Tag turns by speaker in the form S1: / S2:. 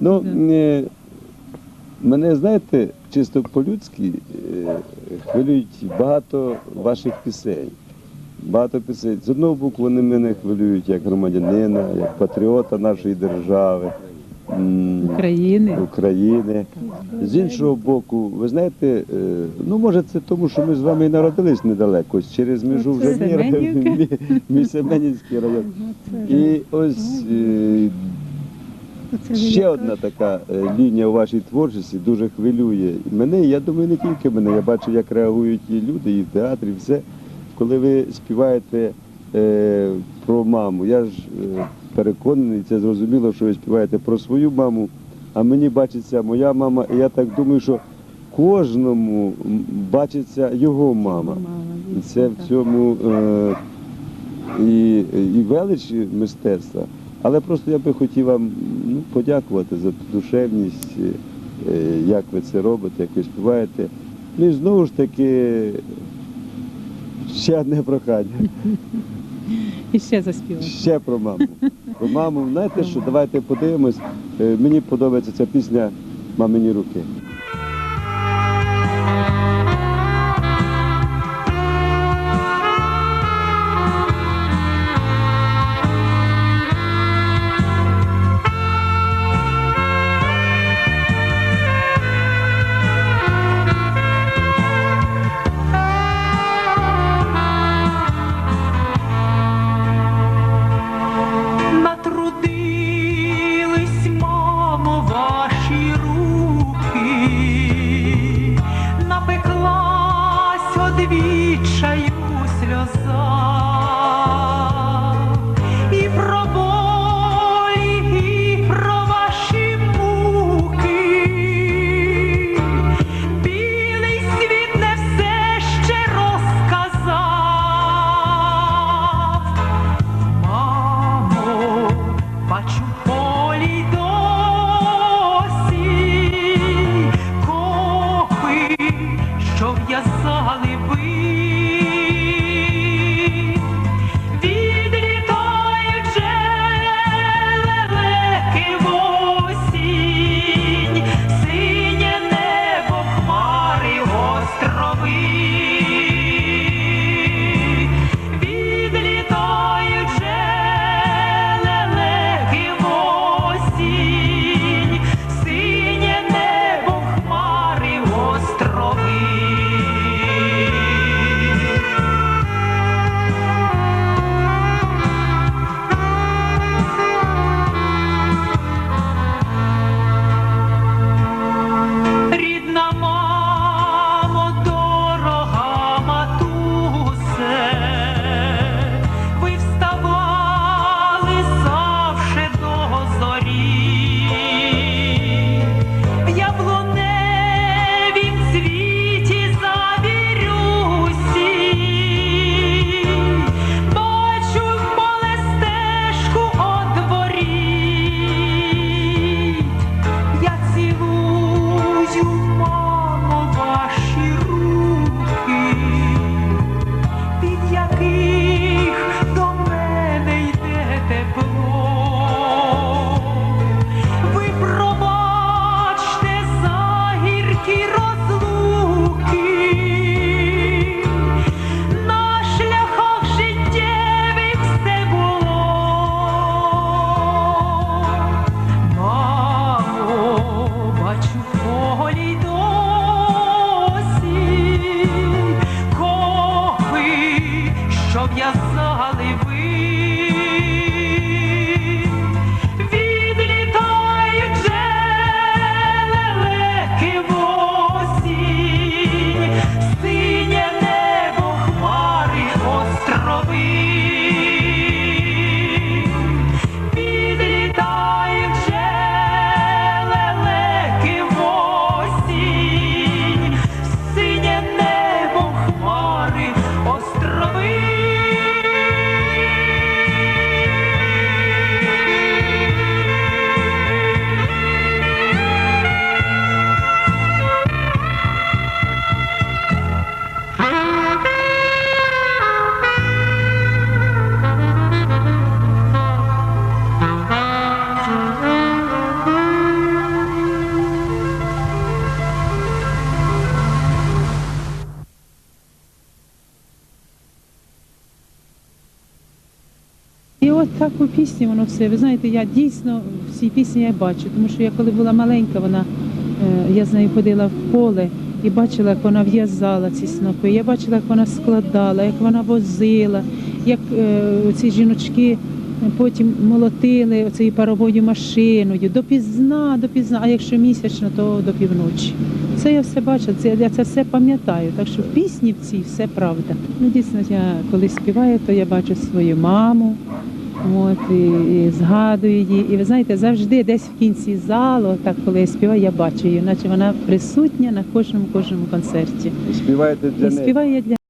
S1: Ну, е, мене, знаєте, чисто по-людськи е, хвилюють багато ваших пісень. Багато пісень. З одного боку, вони мене хвилюють як громадянина, як патріота нашої держави.
S2: України.
S1: України. З іншого боку, ви знаєте, е, ну може це тому, що ми з вами і народились недалеко, через межу вже
S2: Це
S1: міра, мій, мій Семенівський район. І ось ще одна така е, лінія у вашій творчості дуже хвилює мене. Я думаю, не тільки мене. Я бачу, як реагують і люди, і в театрі, і все. Коли ви співаєте е, про маму, я ж е, переконаний, це зрозуміло, що ви співаєте про свою маму, а мені бачиться моя мама, і я так думаю, що кожному бачиться його мама. І це в цьому е, і, і велич мистецтва. Але просто я би хотів вам ну, подякувати за ту душевність, е, як ви це робите, як ви співаєте. Ну і знову ж таки, ще одне прохання.
S2: І ще заспівати.
S1: Ще про маму. Про маму, знаєте що, давайте подивимось. Е, Мені подобається ця пісня Мамині руки.
S3: сльоза, watch you. От таку у пісні воно все. Ви знаєте, я дійсно в пісні я бачу, тому що я коли була маленька, вона е, я з нею ходила в поле і бачила, як вона в'язала ці снопи. Я бачила, як вона складала, як вона возила, як е, ці жіночки. Потім молотили цією паровою машиною допізна, допізна, а якщо місячно, то до півночі. Це я все бачила, це я це все пам'ятаю. Так що в пісні в цій все правда. Ну дійсно, я коли співаю, то я бачу свою маму. От і, і згадую її. І ви знаєте, завжди десь в кінці залу, так коли я співаю, я бачу її, наче вона присутня на кожному кожному концерті.
S1: Співаєте для
S3: І співаю я для